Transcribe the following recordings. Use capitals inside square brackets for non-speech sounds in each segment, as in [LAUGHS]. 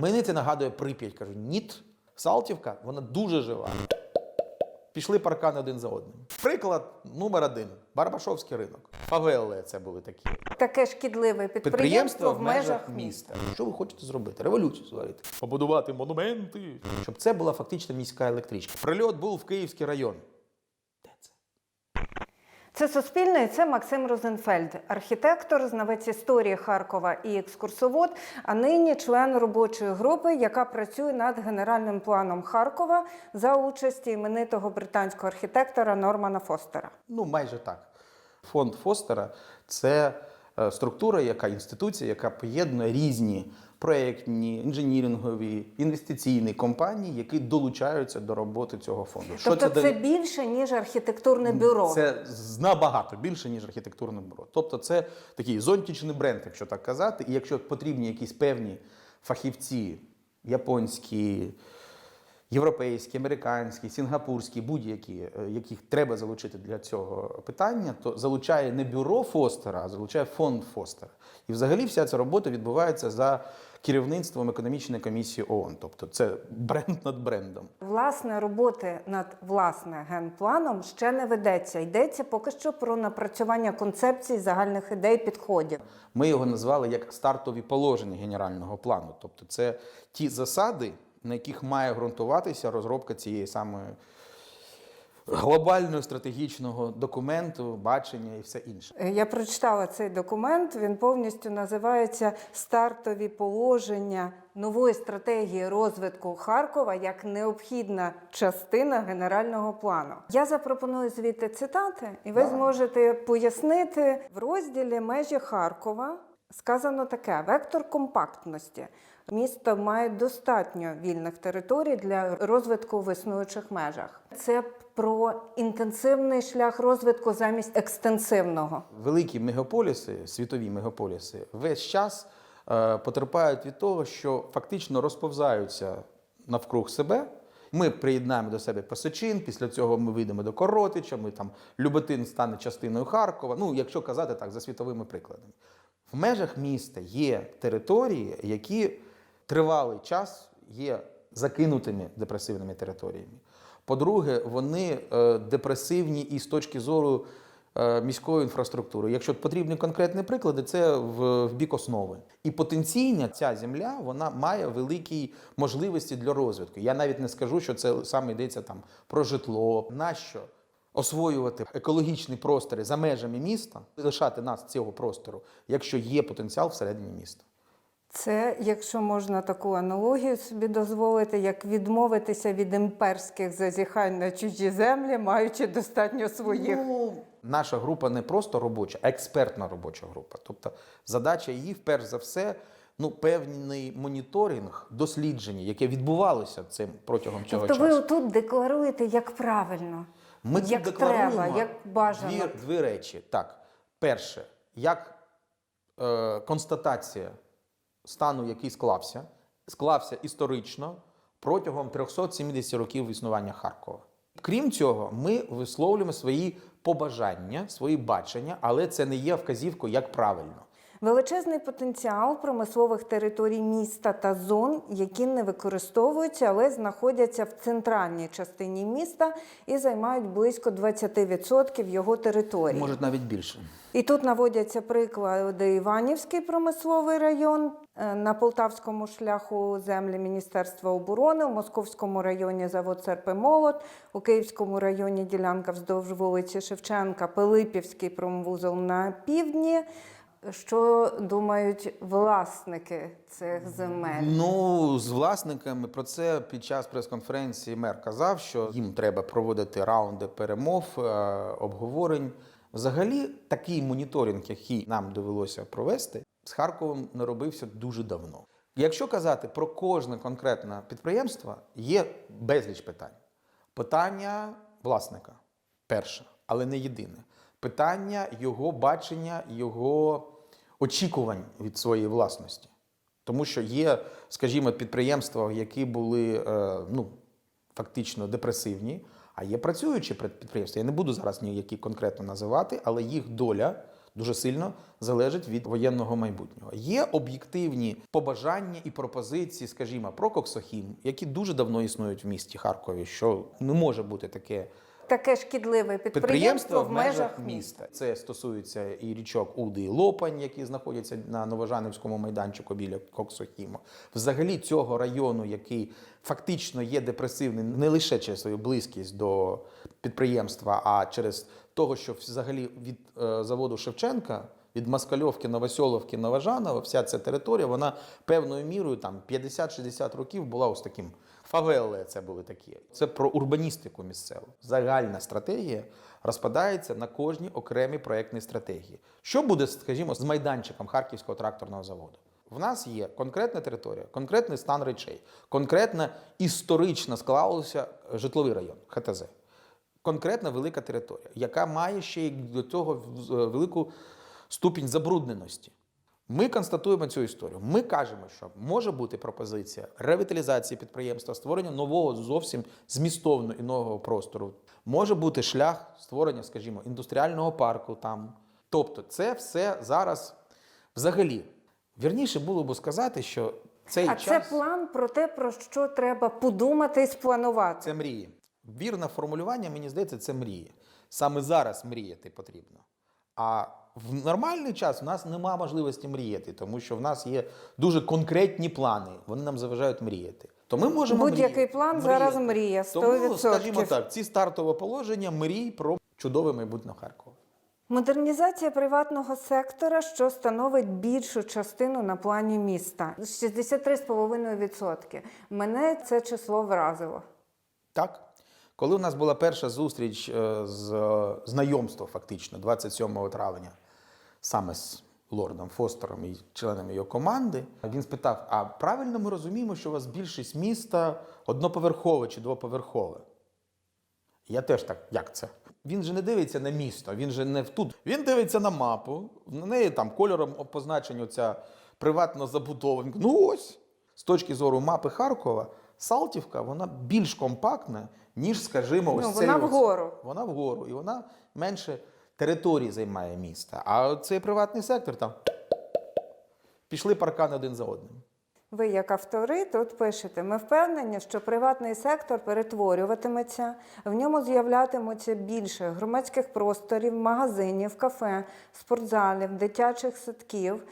Мені це нагадує Прип'ять. Кажу, ніт, Салтівка, вона дуже жива. Пішли паркани один за одним. Приклад номер один Барбашовський ринок. Фавели це були такі. Таке шкідливе підприємство в межах міста. Що ви хочете зробити? Революцію зварити. Побудувати монументи. Щоб це була фактично міська електричка. Прильот був в Київський район. Це? Суспільне, і це Максим Розенфельд, архітектор, знавець історії Харкова і екскурсовод, а нині член робочої групи, яка працює над генеральним планом Харкова за участі іменитого британського архітектора Нормана Фостера. Ну, майже так. Фонд Фостера це структура, яка інституція, яка поєднує різні проєктні, інженірингові, інвестиційні компанії, які долучаються до роботи цього фонду. тобто це, дає? більше ніж архітектурне бюро. Це набагато більше, ніж архітектурне бюро. Тобто, це такий зонтичний бренд, якщо так казати. І якщо потрібні якісь певні фахівці, японські, європейські, американські, сінгапурські, будь-які, е, яких треба залучити для цього питання, то залучає не бюро Фостера, а залучає фонд Фостера. І взагалі вся ця робота відбувається за керівництвом економічної комісії ООН. Тобто це бренд над брендом. Власне, роботи над власне генпланом ще не ведеться. Йдеться поки що про напрацювання концепцій, загальних ідей, підходів. Ми його назвали як стартові положення генерального плану. Тобто, це ті засади, на яких має ґрунтуватися розробка цієї самої глобального стратегічного документу, бачення і все інше. Е, Я прочитала цей документ. Він повністю називається Стартові положення нової стратегії розвитку Харкова як необхідна частина генерального плану. Я запропоную звідти цитати, і ви зможете пояснити в розділі межі Харкова. Сказано таке: вектор компактності. Місто має достатньо вільних територій для розвитку в існуючих межах. Це про інтенсивний шлях розвитку замість екстенсивного. Великі мегаполіси, світові мегаполіси, весь час е, потерпають від того, що фактично розповзаються навкруг себе. Ми приєднаємо до себе Пасочин, після цього ми вийдемо до Коротича, ми там Люботин стане частиною Харкова. Ну, якщо казати так, за світовими прикладами. В межах міста є території, які тривалий час є закинутими депресивними територіями. По-друге, вони е, депресивні і з точки зору е, міської інфраструктури. Якщо потрібні конкретні приклади, це в, бік основи. І потенційно ця земля вона має великі можливості для розвитку. Я навіть не скажу, що це саме йдеться там про житло. Нащо? Освоювати екологічні простори за межами міста, лишати нас цього простору, якщо є потенціал всередині міста. Це, якщо можна таку аналогію собі дозволити, як відмовитися від імперських зазіхань на чужі землі, маючи достатньо своїх. Ну, наша група не просто робоча, а експертна робоча група. Тобто задача її, перш за все, ну, певний моніторинг, дослідження, яке відбувалося цим протягом цього Тобто ви часу. тут декларуєте як правильно, Ми тут як декларуємо треба, як бажано. Дві, дві речі. Так, перше, як е, констатація стану, який склався, склався історично протягом 370 років існування Харкова. Крім цього, ми висловлюємо свої побажання, свої бачення, але це не є вказівкою, як правильно. Величезний потенціал промислових територій міста та зон, які не використовуються, але знаходяться в центральній частині міста і займають близько 20% його території. Може, навіть більше. І тут наводяться приклади Іванівський промисловий район на Полтавському шляху землі Міністерства оборони, у Московському районі завод Серпи Молот, у Київському районі ділянка вздовж вулиці Шевченка, Пилипівський промвузол на півдні. Що думають власники цих земель? Ну, з власниками про це під час прес-конференції мер казав, що їм треба проводити раунди перемов, е, обговорень. Взагалі, такий моніторинг, який нам довелося провести, з Харковом не робився дуже давно. Якщо казати про кожне конкретне підприємство, є безліч питань. Питання власника перше, але не єдине. Питання його бачення, його очікувань від своєї власності. Тому що є, скажімо, підприємства, які були е, ну, фактично депресивні, а є працюючі підприємства. Я не буду зараз ніякі конкретно називати, але їх доля дуже сильно залежить від воєнного майбутнього. Є об'єктивні побажання і пропозиції, скажімо, про Коксохім, які дуже давно існують в місті Харкові, що не може бути таке Таке шкідливе підприємство в межах міста. міста. Це стосується і річок Уди і Лопань, які знаходяться на Новожанівському майданчику біля Коксохіма. Взагалі цього району, який фактично є депресивним не лише через свою близькість до підприємства, а через того, що взагалі від е, заводу Шевченка. Від Москальовки, Новосьоловки, Новожанова, вся ця територія, вона певною мірою там 50-60 років була ось таким. Фавели це були такі. Це про урбаністику місцеву. Загальна стратегія розпадається на кожній окремій проєктній стратегії. Що буде, скажімо, з майданчиком Харківського тракторного заводу? В нас є конкретна територія, конкретний стан речей, конкретно історично склався житловий район ХТЗ. Конкретна велика територія, яка має ще й до цього е, велику ступінь забрудненості. Ми констатуємо цю історію. Ми кажемо, що може бути пропозиція ревіталізації підприємства, створення нового зовсім змістовно іного простору. Може бути шлях створення, скажімо, індустріального парку там. Тобто, це все зараз взагалі. Вірніше було б сказати, що цей А час це план про те, про що треба подумати і спланувати. це мрії. Вірне формулювання, мені здається, це мрії. Саме зараз мріяти потрібно. А в нормальний час у нас нема можливості мріяти, тому що в нас є дуже конкретні плани. Вони нам заважають мріяти. То ми можемо Будь-який мріяти. план зараз Мріяти. мрія, Тому, 100%. скажімо так, ці стартове положення мрій про чудове майбутнє Харкова. Модернізація приватного сектора, що становить більшу частину на плані міста 63,5%. Мене це число вразило. Так. Коли у нас була перша зустріч е, з е, знайомство, фактично, 27 травня, саме з лордом Фостером і членами його команди, він спитав: а правильно ми розуміємо, що у вас більшість міста одноповерхове чи двоповерхове? Я теж так, як це? Він же не дивиться на місто, він же не тут. Він дивиться на мапу, на неї там кольором позначення ця приватна забудова. Ну ось, з точки зору мапи Харкова, Салтівка вона більш компактна, ніж, скажімо, ось Ну, цей вона ось- вгору. Вона вгору, і вона менше території займає міста. А цей приватний сектор там пішли паркани один за одним. Ви, як автори, тут пишете: ми впевнені, що приватний сектор перетворюватиметься, в ньому з'являтимуться більше громадських просторів, магазинів, кафе, спортзалів, дитячих садків.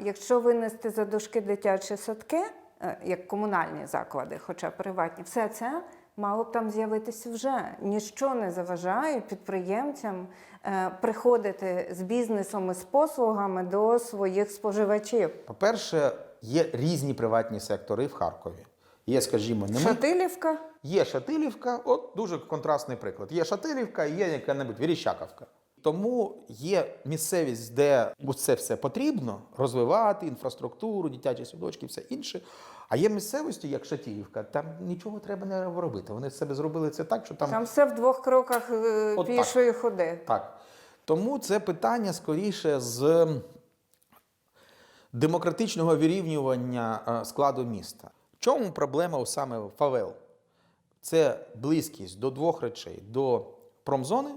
Якщо винести за дужки дитячі садки, як комунальні заклади, хоча приватні, все це мало б там з'явитися вже. Ніщо не заважає підприємцям е, приходити з бізнесом і з послугами до своїх споживачів. По-перше, є різні приватні сектори в Харкові. Є, скажімо, не. Шатилівка. Є Шатилівка, от дуже контрастний приклад. Є Шатилівка і є яка-небудь Віріщаковка. Тому є місцевість, де це все потрібно розвивати, інфраструктуру, дитячі садочки, все інше. А є місцевості, як Шатилівка, там нічого треба не робити. Вони з себе зробили це так, що там Там все в двох кроках е, От так. ходи. так. Тому це питання скоріше з демократичного вирівнювання е, складу міста. В чому проблема саме фавел? Це близькість до двох речей: до промзони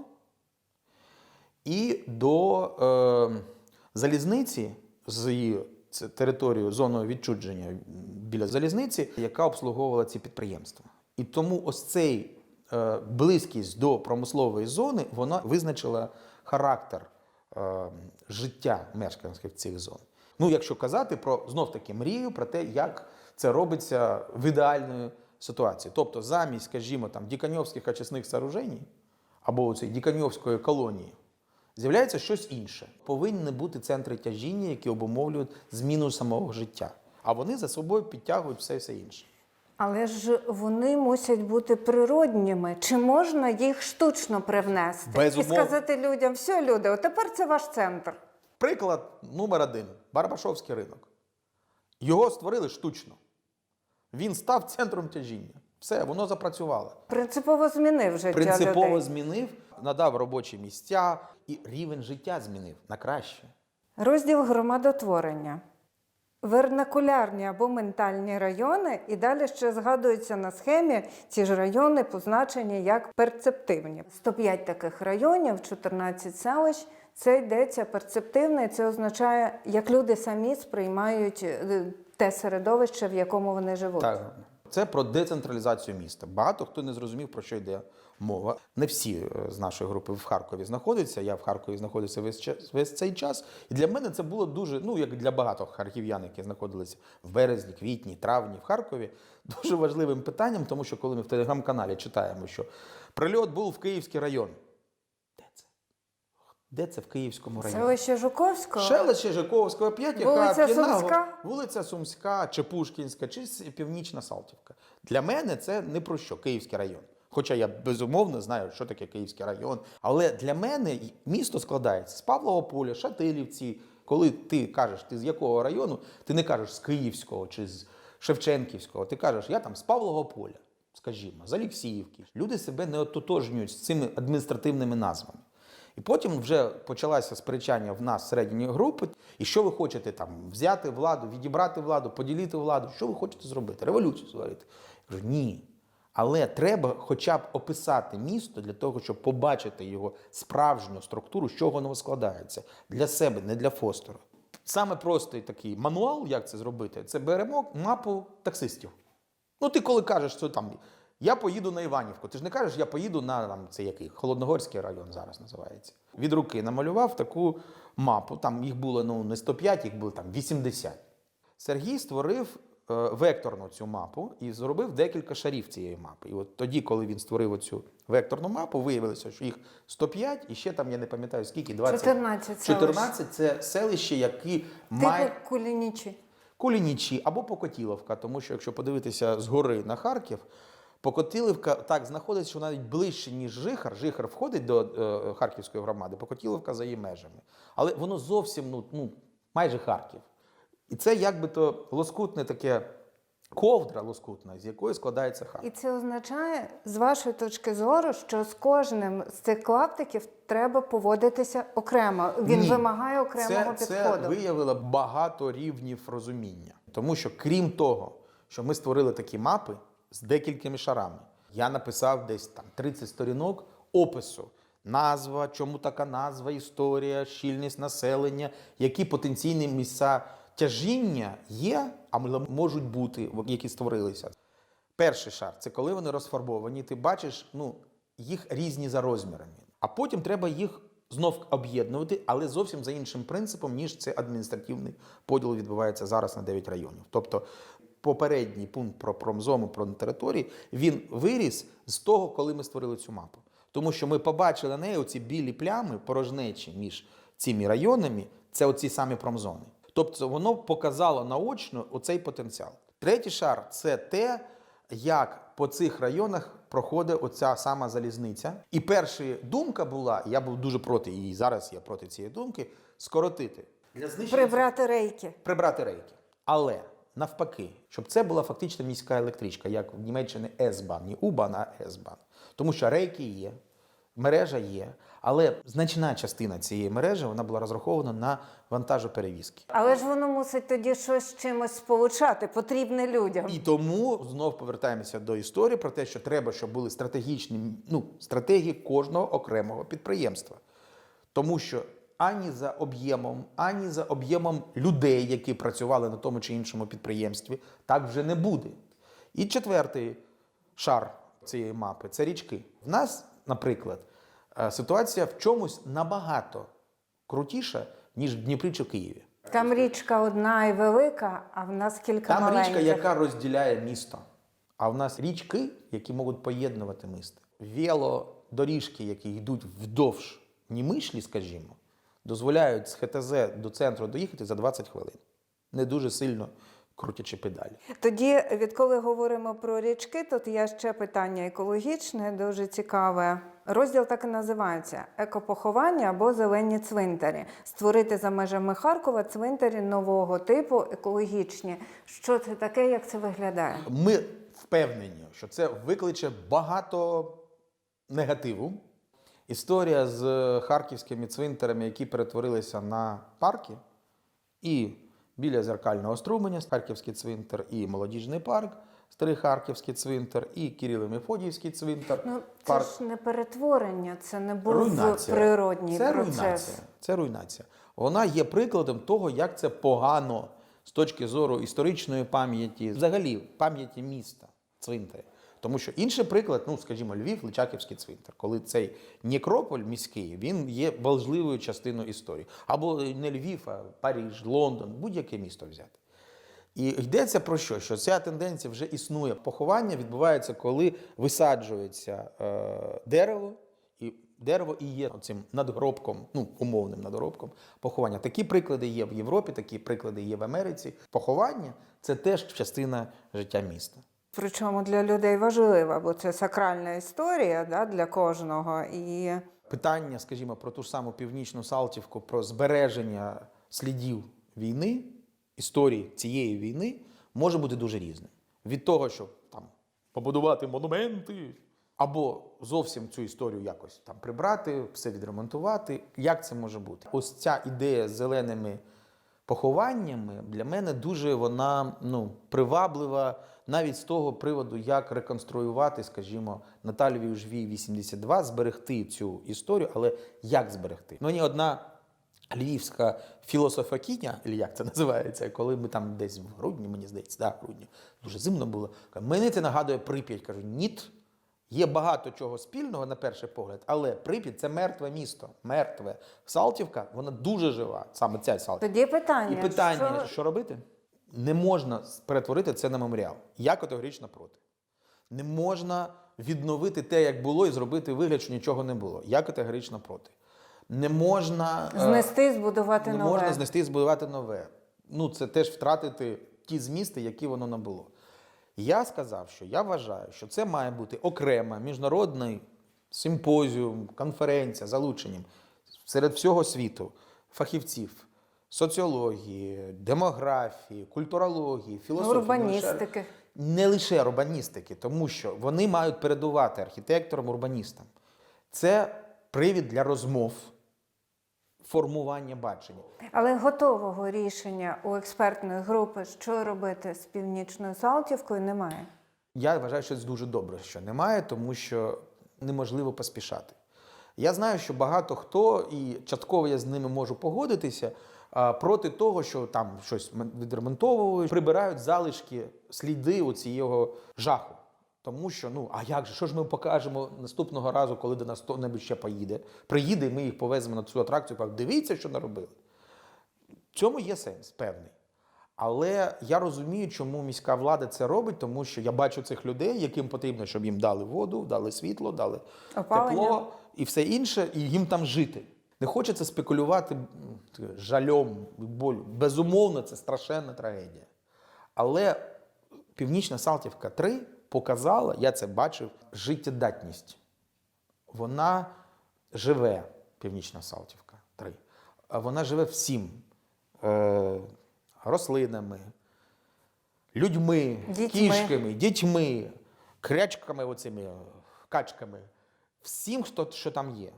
і до е, залізниці з її територією зоною відчудження біля залізниці, яка обслуговувала ці підприємства. І тому ось цей е, близькість до промислової зони вона визначила характер е, життя мешканців цих зон. Ну, якщо казати про знов таки мрію, про те, як це робиться в ідеальної ситуації. Тобто, замість, скажімо, там діканьовських очисних сооружень або цієї діканьовської колонії, з'являється щось інше. Повинні бути центри тяжіння, які обумовлюють зміну самого життя. А вони за собою підтягують все все інше. Але ж вони мусять бути природніми. Чи можна їх штучно привнести Безумовно. і сказати людям, все, люди, от тепер це ваш центр. Приклад номер один Барбашовський ринок. Його створили штучно. Він став центром тяжіння. Все, воно запрацювало. Принципово змінив життя Принципово людей. змінив, надав робочі місця і рівень життя змінив на краще. Розділ громадотворення. Вернакулярні або ментальні райони, і далі ще згадуються на схемі ці ж райони, позначені як перцептивні. 105 таких районів, 14 селищ, Це йдеться перцептивне, це означає, як люди самі сприймають е, те середовище, в якому вони живуть. Так. Це про децентралізацію міста. Багато хто не зрозумів, про що йде мова. Не всі е, з нашої групи в Харкові знаходяться. Я в Харкові знаходився весь, час, весь цей час. І для мене це було дуже, ну як для багатьох харків'ян, які знаходилися в березні, квітні, травні в Харкові, [LAUGHS] дуже важливим питанням, тому що коли ми в телеграм-каналі читаємо, що прильот був в Київський район. Де це? В Київському районі? Селище Жуковського. Селище Жиковського, 5 Вулиця Сумська? вулиця Сумська, чи Пушкінська, чи Північна Салтівка. Для мене це не про що Київський район. Хоча я безумовно знаю, що таке Київський район. Але для мене місто складається з Павлового поля, Шатилівці. Коли ти кажеш, ти з якого району, ти не кажеш з Київського чи з Шевченківського. Ти кажеш, я там з Павлового поля, скажімо, з Олексіївки. Люди себе не ототожнюють з цими адміністративними назвами. І потім вже почалося сперечання в нас середньої групи. І що ви хочете там взяти владу, відібрати владу, поділити владу? Що ви хочете зробити? Революцію створити? Я кажу, ні. Але треба хоча б описати місто для того, щоб побачити його справжню структуру, з чого воно складається для себе, не для фостера. Саме простий такий мануал, як це зробити, це беремо мапу таксистів. Ну, ти коли кажеш, що там я поїду на Іванівку, ти ж не кажеш, я поїду на там, це який Холодногорський район зараз називається. Від руки намалював таку мапу. Там їх було ну, не 105, їх було там 80. Сергій створив е, векторну цю мапу і зробив декілька шарів цієї мапи. І от тоді, коли він створив оцю векторну мапу, виявилося, що їх 105, і ще там я не пам'ятаю скільки 20. 14 14 це селище, які мають. Типу Кулінічі. Кулінічі або Покотіловка, тому що якщо подивитися згори на Харків, Покотілівка так знаходиться, що навіть ближче, ніж Жихар. Жихар входить до е, Харківської громади, Покотіловка за її межами. Але воно зовсім ну, ну, майже Харків. І це якби то лоскутне таке ковдра лоскутна, з якої складається Харків. І це означає, з вашої точки зору, що з кожним з цих клаптиків треба поводитися окремо. Він Ні. вимагає окремого це, підходу. Це виявило багато рівнів розуміння. Тому що, крім того, що ми створили такі мапи з декількома шарами, я написав десь там 30 сторінок опису. Назва, чому така назва, історія, щільність населення, які потенційні місця тяжіння є, а можуть бути, які створилися. Перший шар це коли вони розфарбовані, ти бачиш ну, їх різні за розмірами. А потім треба їх знов об'єднувати, але зовсім за іншим принципом, ніж це адміністративний поділ відбувається зараз на 9 районів. Тобто попередній пункт про промзому, про території, він виріс з того, коли ми створили цю мапу. Тому що ми побачили на неї оці білі плями, порожнечі між цими районами, це оці самі промзони. Тобто воно показало наочно оцей потенціал. Третій шар це те, як по цих районах проходить оця сама залізниця. І перша думка була, я був дуже проти її, зараз я проти цієї думки, скоротити. Для знищення Прибрати рейки. прибрати рейки. Але навпаки, щоб це була фактично міська електричка, як в Німеччині С-бан, не У-бан, а С-бан. Тому що рейки є, мережа є, але значна частина цієї мережі вона була розрахована на вантажоперевізки. Але ж воно мусить тоді щось з чимось сполучати, потрібне людям. І тому знов повертаємося до історії про те, що треба, щоб були стратегічні ну, стратегії кожного окремого підприємства. Тому що ані за об'ємом, ані за об'ємом людей, які працювали на тому чи іншому підприємстві, так вже не буде. І четвертий шар цієї мапи це річки. В нас, наприклад, е, ситуація в чомусь набагато крутіша, ніж в Дніпрі чи Києві. Там річка одна і велика, а в нас кілька Там маленьких. річка, яка розділяє місто. А в нас річки, які можуть поєднувати місто. Велодоріжки, які йдуть вдовж Німишлі, скажімо, дозволяють з ХТЗ до центру доїхати за 20 хвилин, не дуже сильно крутячи педалі. Тоді, відколи говоримо про річки, тут є ще питання екологічне, дуже цікаве. Розділ так і називається екопоховання або зелені цвинтарі. Створити за межами Харкова цвинтарі нового типу, екологічні. Що це таке, як це виглядає? Ми впевнені, що це викличе багато негативу. Історія з харківськими цвинтарами, які перетворилися на парки, і біля зеркального струменя, Харківський цвинтар і молодіжний парк, Старий Харківський цвинтар і Кирило Мефодіївський цвинтар. Ну, це парк. ж не перетворення, це не був руйнація. природній це процес. руйнація. Це руйнація. Вона є прикладом того, як це погано з точки зору історичної пам'яті, взагалі пам'яті міста, цвинтаря. Тому що інший приклад, ну скажімо, Львів, Личаківський цвинтар, коли цей некрополь міський, він є важливою частиною історії. Або не Львів, а Париж, Лондон, будь-яке місто взяти. І йдеться про що? Що ця тенденція вже існує. Поховання відбувається, коли висаджується е, дерево, і дерево і є цим надгробком, ну умовним надгробком поховання. Такі приклади є в Європі, такі приклади є в Америці. Поховання це теж частина життя міста. Причому для людей важлива, бо це сакральна історія да, для кожного. І Питання, скажімо, про ту ж саму північну Салтівку, про збереження слідів війни, історії цієї війни може бути дуже різним. Від того, що там побудувати монументи, або зовсім цю історію якось там прибрати, все відремонтувати. Як це може бути? Ось ця ідея з зеленими похованнями для мене дуже вона ну, приваблива навіть з того приводу, як реконструювати, скажімо, Наталію Жвій 82, зберегти цю історію, але як зберегти? Ну, ні одна львівська філософакиня, чи як це називається, коли ми там десь в грудні, мені здається, да, в грудні, дуже зимно було. Мені це нагадує Прип'ять. Кажу, ніт. Є багато чого спільного на перший погляд, але Прип'ять це мертве місто. Мертве. Салтівка, вона дуже жива, саме ця Салтівка. тоді питання, І питання, що що... робити? Не можна перетворити це на меморіал. Я категорично проти. Не можна відновити те, як було, і зробити вигляд, що нічого не було. Я категорично проти. Не можна е, знести, збудувати не нове. можна знести збудувати нове. Ну, це теж втратити ті змісти, які воно набуло. Я сказав, що я вважаю, що це має бути окрема міжнародний симпозіум, конференція залученням серед всього світу фахівців соціології, демографії, культурології, філософії. Урбаністики. Не лише урбаністики, тому що вони мають передувати архітекторам, урбаністам. Це привід для розмов, формування бачення. Але готового рішення у експертної групи, що робити з північною Салтівкою, немає. Я вважаю, що це дуже добре, що немає, тому що неможливо поспішати. Я знаю, що багато хто, і частково я з ними можу погодитися, проти того, що там щось відремонтовують, прибирають залишки, сліди у цього жаху. Тому що, ну, а як же, що ж ми покажемо наступного разу, коли до нас хто-небудь ще поїде? Приїде, і ми їх повеземо на цю атракцію, кажуть, дивіться, що наробили. В цьому є сенс певний. Але я розумію, чому міська влада це робить, тому що я бачу цих людей, яким потрібно, щоб їм дали воду, дали світло, дали Опалення. тепло і все інше, і їм там жити. Не хочеться спекулювати жалем, болю. Безумовно, це страшенна трагедія. Але Північна Салтівка 3 показала, я це бачив, життєдатність. Вона живе, Північна Салтівка 3. Вона живе всім. Е, рослинами, людьми, Дітьми. кішками, дітьми, крячками, оцими, качками. Всім, хто, що там є.